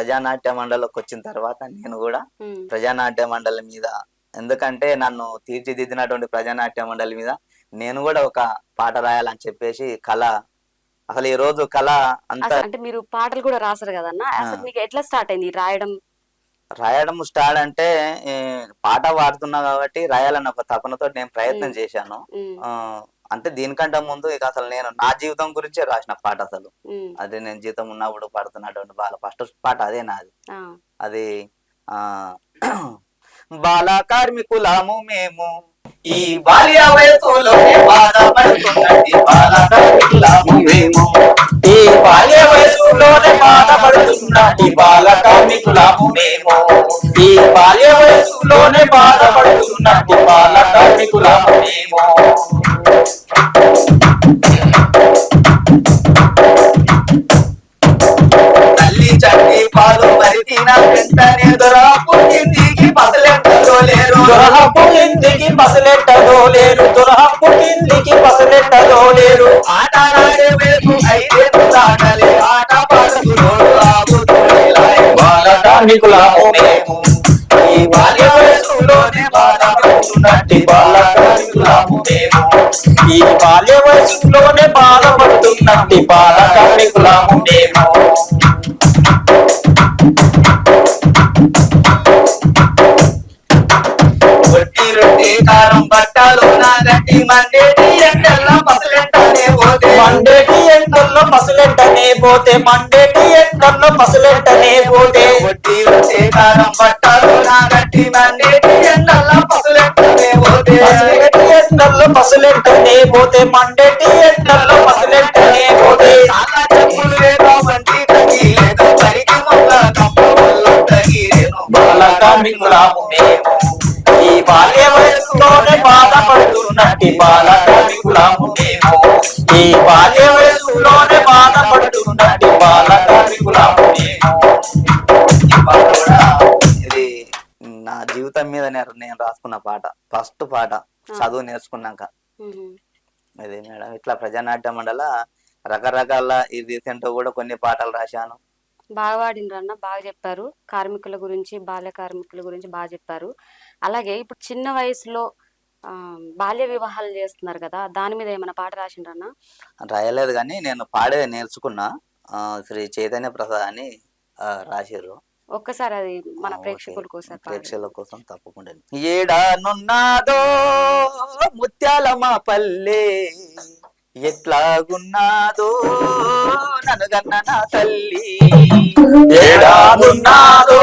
ప్రజానాట్య మండలికి వచ్చిన తర్వాత నేను కూడా ప్రజానాట్య మండలి మీద ఎందుకంటే నన్ను తీర్చిదిద్దినటువంటి ప్రజానాట్య మండలి మీద నేను కూడా ఒక పాట రాయాలని చెప్పేసి కళ అసలు ఈ రోజు కళ అంత అంటే మీరు పాటలు కూడా రాసారు కదన్నా? అసలు ఆ. మీకు ఎట్లా స్టార్ట్ అయింది రాయడం? రాయడం స్టార్ట్ అంటే పాట పాడుతున్నా కాబట్టి రాయాలన్న ఒక తపనతో నేను ప్రయత్నం. చేశాను. అంటే దీనికంటే ముందు ఇక అసలు నేను నా జీవితం గురించే రాసిన పాట అసలు. అదే నేను జీవితం ఉన్నప్పుడు పాడుతున్నటువంటి బాల ఫస్ట్ పాట అదే నాది. అది ఆ బాల కార్మికులము మేము. ఈ బాల్య వయసులోనే బాధపడుతున్నది బాల కార్మికులము మేము. ఈ బాల్య వయసులోనే బాధపడుతున్నది బాల కార్మికులము మేము. ఈ బాల్య వయసులోనే బాధపడుతున్నది బాల తల్లి చట్టి పాలు మరిచిన వెంటనే దొరాపు కిందికి పసలెట్టదో లేరు. దురహపు కిందికి పసలెట్టదో లేరు. దురహపు కిందికి పసలెట్టదో లేరు. ఆట నాడే వేసు ఐదేళ్ళు దాటలే. ఆట పాడుతూ. బాల కార్మికులము మేము ఈ ఈ బాల్య వయసులోనే బాధపడుతున్నట్టి రొట్టి కారం బట్టలు నా గట్టి మండేటి ఎండల్లో పసలెట్టనే పోతే. మండేటి ఎండల్లో పసలెట్టనే పోతే. మండేటి ఎండల్లో పసలెట్టనే పోతే. ఒట్టి రొట్టి కారం బట్టలు నా గట్టి మండేటి ఎండల్లో పసలెట్టనే పోతే మండేటి ఎండల్లో పసలెట్టనే పోతే చాలా చెప్పులు లేదో మంచి తగిలేదో పరికి మొక్క కప్ప వల్ల తగిలేను బాల కార్మికులము మేము ఈ బాల్య వయసులోనే బాధపడుతున్నట్టి బాల కార్మికులము మేము ఈ బాల్య వయసులోనే బాధపడుతున్నట్టి బాల కార్మికులము మేము ఇది నా జీవితం మీద నేను రాసుకున్న పాట ఫస్ట్ పాట. చదువు నేర్చుకున్నాక. ఇది మేడం ఇట్లా ప్రజానాట్య మండల రకరకాల ఈ రీసెంట్ కూడా కొన్ని పాటలు రాశాను. బాగా వాడిండ్రు అన్న బాగా చెప్పారు. కార్మికుల గురించి బాల్య కార్మికుల గురించి బాగా చెప్పారు. అలాగే ఇప్పుడు చిన్న వయసులో బాల్య వివాహాలు చేస్తున్నారు కదా దాని మీద ఏమైనా పాట రాసిండ్రన్నా రాయలేదు కానీ నేను పాడే నేర్చుకున్నా. శ్రీ చైతన్య ప్రసాద్ అని రాసిర్రు. ఒక్కసారి అది మన. ప్రేక్షకుల కోసం. ప్రేక్షకుల కోసం తప్పకుండా ఏడానున్నాదో ముత్యాల మా పల్లె ఎట్లాగున్నాదో ననుగన్న నా తల్లి ఏడానున్నాదో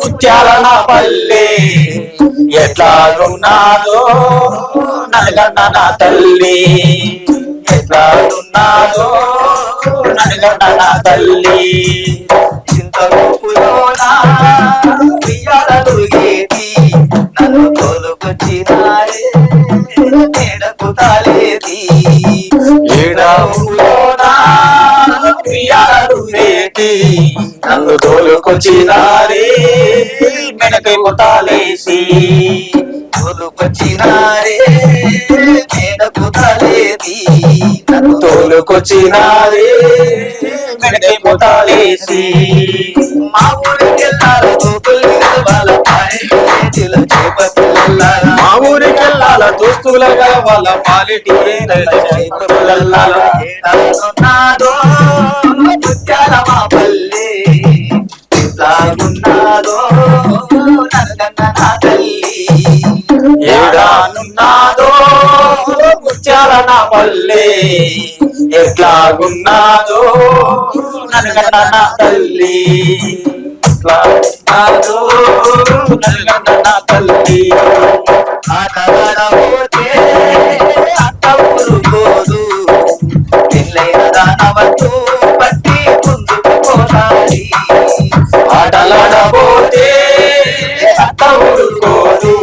ముత్యాల నా పల్లె ఎట్లాగున్నాదో నలగన్న నా తల్లి ఎట్లాగున్నాదో నలగన్న నా తల్లి. చింతలోపులోనా ఉయ్యాలలు గేటి నన్ను తోలుకొచ్చినారే నేడకు తాలేది ఏడాములోనా ఉయ్యాలలు వేటి నన్ను తోలుకొచ్చినారే మెడకై ముతాలేసి తోలుకొచ్చినారే మేడకు తాలేది నన్ను తోలుకొచ్చినారే మెనకై ముతాలేసి మా ఊరికి వాళ్ళ చేప మా ఊరికెళ్ళాల దోస్తులుగా వాళ్ళ పాలిటి ముత్యాల మా పల్లె. నా పల్లె. ఎట్లాగున్నాదో నన్గన్న నా తల్లి. ఎట్లాగున్నాదో నన్గన్న నా తల్లి ఆటలాడబోతే అట్ట ఊరుకోదు పెళ్ళైన దానవట్టు పట్టి ముందుకు ఆటలాడబోతే అత్త ఊరుకోదు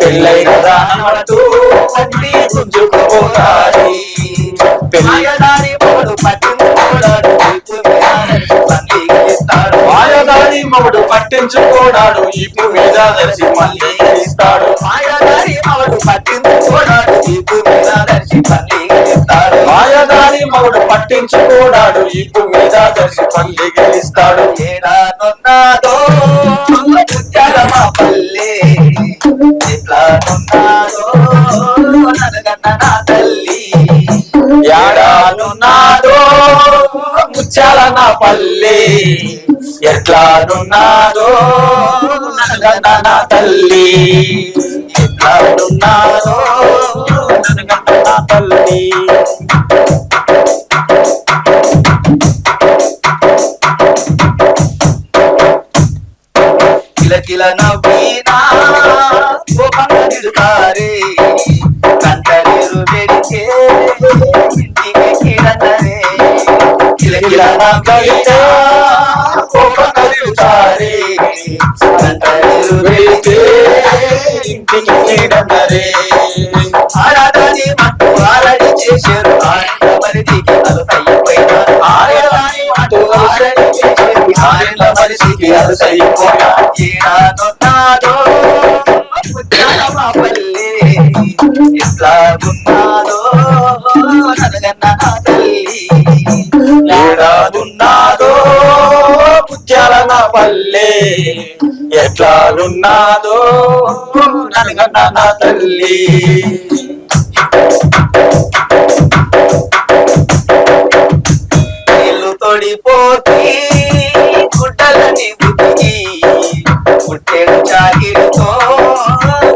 పెళ్ళైన గుంజుకుపోతాయి పెళ్ళి. మాయదారి పోడు పట్టించుకోడాడు మాయదారి మగుడు పట్టించుకోడాడు ఇప్పు మీద దర్శి మళ్ళీ ఇస్తాడు. మాయదారి మవడు పట్టించుకోడాడు దీపు మీద దర్శి పండిగిస్తాడు మాయదారి మానవుడు పట్టించుకోడాడు ఇప్పు మీద దర్శి పల్లి గెలిస్తాడు ఏడానున్నాదో పల్లె. ముచ్చాల నా పల్లి. ఎట్లానున్నాదో ననగన్న నా తల్లి. ఎట్లానున్నాదో ననగన్న నా తల్లి. కిలకిల నవ్వినా కోపంగా నిడుతారే కిలకిల నవ్వినా కోపంగా తిడుతారే ఇంటికి నీడన్నరే ఆరాధని మట్టు ఆరడి చేశారు మరిదికి అలసైపోయినారు మట్టు చేశారు మరిదికి అలసైపోయినారు ఎట్లాలున్నాదో ననగన్న నా తల్లి. నీళ్ళు తొడిపోతే గుడ్డలని బుద్ధి పుట్టెడు చాకిరితో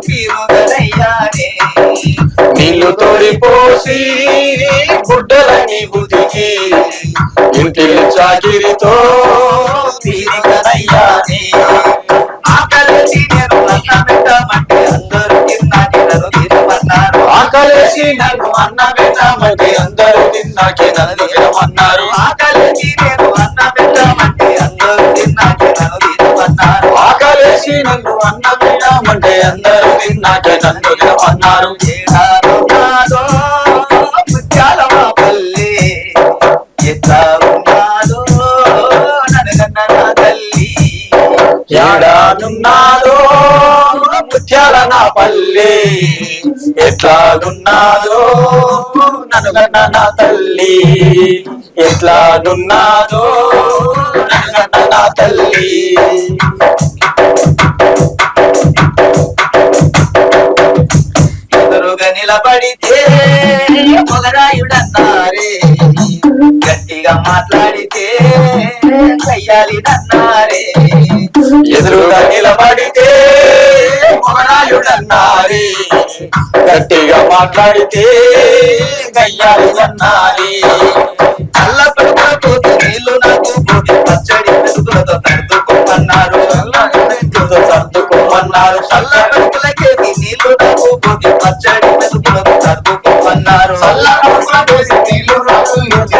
తిరుగనయ్యానే నీళ్ళు తొడిపోసి గుడ్డలని ఉతికి ఇంటిని చాకిరితో తిరిగనయ్యానే ఆకలిసి నేను అన్న పెట్టమంటే అందరూ తిన్నాకి నన్ను తినమన్నారు ఆకలేసి నన్ను అన్న పెట్టమంటే అందరూ తిన్నాకే నన్ను తినమన్నారు ఆకలిసి నేను అన్న పెట్టమంటే అందరూ తిన్నాకి నన్ను తినమన్నారు ఆకలేసి నన్ను అన్న పెట్టమంటే అందరూ తిన్నాకే నన్ను తినమన్నారు ఏడానున్నాదో ముత్యాల నా పల్లె. ఎట్లాగున్నాదో ననుగన్న నా తల్లి. ఎట్లాగున్నాదో ననుగన్న నా తల్లి. ఎదురుగా నిలబడితే మొగరాయుడన్నారే. గట్టిగా మాట్లాడితే కయ్యాలిడన్నారే ఎదురుగా నిలబడితే మొగరాయుడన్నారే. గట్టిగా మాట్లాడితే గయ్యాలి చల్ల పడుకుల పోతే నీళ్ళు నాకు పోతే పచ్చడి మెతుకులతో తడుకోమన్నారు సర్దుకోమన్నారు. చల్ల పడుకులకేసి నీళ్ళు నాకు పోతే పచ్చడి మెతుకులతో తడుకోమన్నారు చల్ల కడుపుల పోసి నీళ్ళు రాజుల నుంచి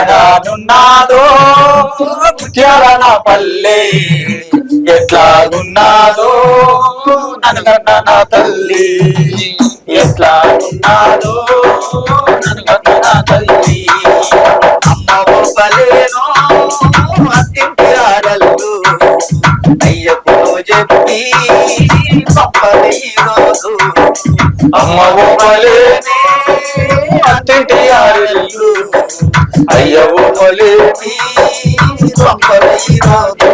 యాడానున్నాదో ముత్యాలన నా పల్లె ఎట్లాగున్నాదో? నన్ను నా తల్లి ఎట్లాగున్నాదో? నన్ను నా తల్లి అమ్మ ఒప్పలేను? అత్తింటి ఆడల్లు అయ్యకు చెప్పి పంపది రోజు అమ్మ ఒప్పలేని? అత్తింటి ఆరెల్లు అయ్య ఒప్పలేని పంపది ఈరోజు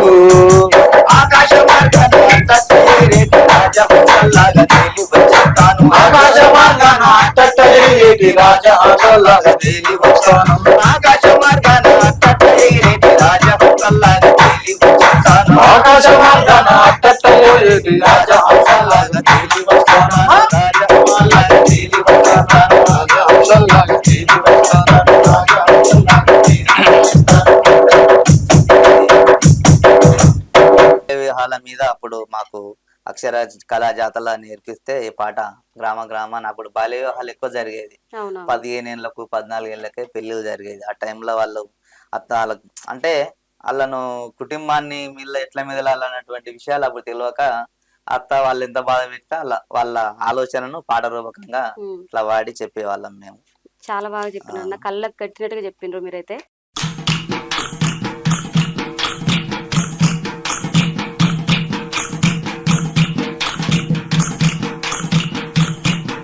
ఆకాశ మార్గాన్ని అంతేరేటి రాజహంసలాగా తేలి వచ్చేస్తాను ఆకాశ మార్గాన అట్టట్టలేటి రాజా ఆశలాగా తేలి వచ్చాను ఆకాశ మార్గాన అంతేరేటి రాజహంసలాగా తేలి వచ్చేస్తాను ఆకాశ మార్గాన అట్టట్టలేటి రాజా ఆశలాగా తేలి విహాల మీద అప్పుడు మాకు అక్షర కళా జాతర నేర్పిస్తే ఈ పాట గ్రామ గ్రామాన్ని అప్పుడు బాల్య వివాహాలు ఎక్కువ జరిగేది. పదిహేను ఏళ్ళకు పద్నాలుగు ఏళ్ళకే పెళ్ళిళ్ళు జరిగేది. ఆ టైంలో వాళ్ళు అత్త వాళ్ళ అంటే వాళ్ళను కుటుంబాన్ని మీద ఎట్లా మెదలాలన్నటువంటి విషయాలు అప్పుడు తెలియక అత్త వాళ్ళు ఎంత బాధ పెట్టా వాళ్ళ వాళ్ళ ఆలోచనను పాట రూపకంగా. ఇట్లా వాడి చెప్పేవాళ్ళం మేము. చాలా బాగా చెప్పినారు. అన్న కళ్ళకు కట్టినట్టుగా చెప్పిండ్రు మీరైతే.